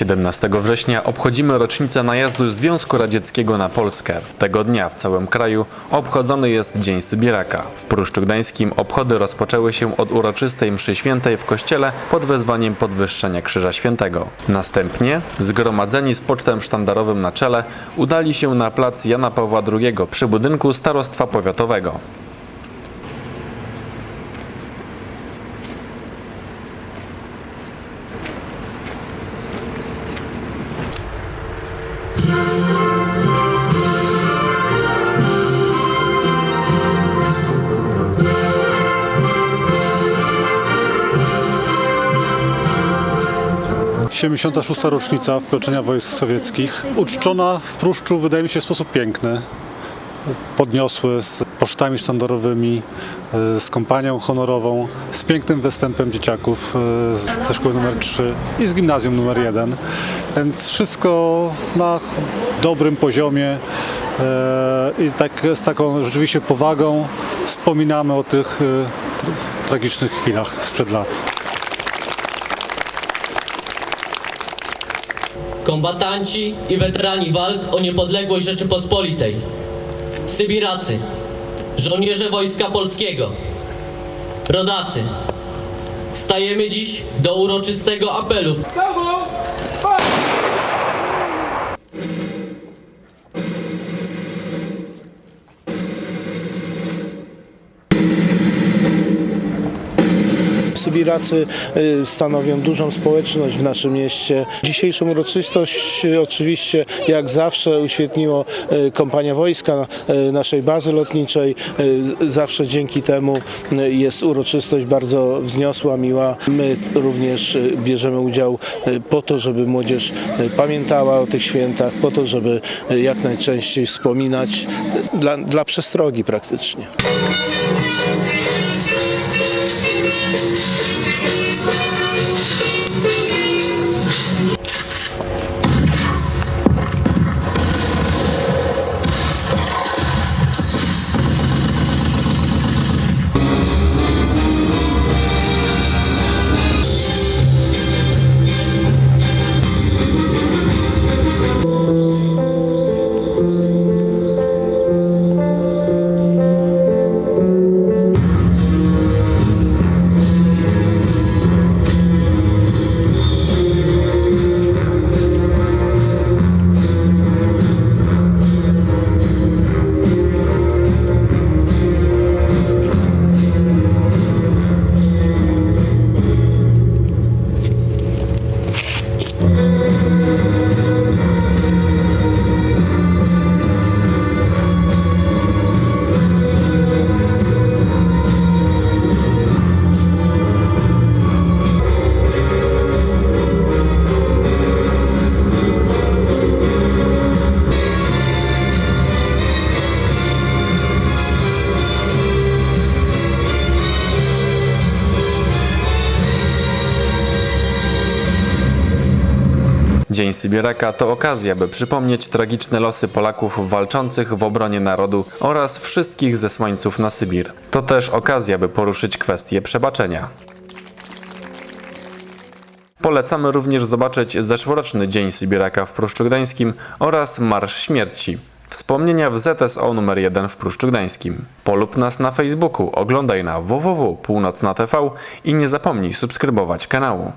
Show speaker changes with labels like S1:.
S1: 17 września obchodzimy rocznicę najazdu Związku Radzieckiego na Polskę. Tego dnia w całym kraju obchodzony jest Dzień Sybiraka. W Pruszczu Gdańskim obchody rozpoczęły się od uroczystej mszy świętej w kościele pod wezwaniem podwyższenia Krzyża Świętego. Następnie, zgromadzeni z pocztem sztandarowym na czele, udali się na plac Jana Pawła II przy budynku Starostwa Powiatowego.
S2: 76. rocznica wkroczenia wojsk sowieckich. Uczczona w Pruszczu wydaje mi się w sposób piękny. Podniosły z pocztami sztandarowymi, z kompanią honorową, z pięknym występem dzieciaków z- ze szkoły numer 3 i z gimnazjum numer 1. Więc wszystko na dobrym poziomie y, i tak, z taką rzeczywiście powagą wspominamy o tych tra- tragicznych chwilach sprzed lat.
S3: Kombatanci i weterani walk o niepodległość Rzeczypospolitej. Sybiracy, żołnierze Wojska Polskiego, rodacy. Stajemy dziś do uroczystego apelu
S4: Sybiracy y, stanowią dużą społeczność w naszym mieście. Dzisiejszą uroczystość oczywiście jak zawsze uświetniło y, kompania wojska y, naszej bazy lotniczej. Zawsze dzięki temu jest uroczystość bardzo wzniosła, miła. My również bierzemy udział po to, żeby młodzież pamiętała o tych świętach, po to, żeby jak najczęściej wspominać dla, dla przestrogi praktycznie.
S1: Dzień Sybiraka to okazja, by przypomnieć tragiczne losy Polaków walczących w obronie narodu oraz wszystkich zesłańców na Sybir. To też okazja, by poruszyć kwestię przebaczenia. Polecamy również zobaczyć zeszłoroczny Dzień Sybiraka w Pruszczu Gdańskim oraz Marsz Śmierci. Wspomnienia w ZSO numer 1 w Pruszczu Gdańskim. Polub nas na Facebooku, oglądaj na www.północna.tv i nie zapomnij subskrybować kanału.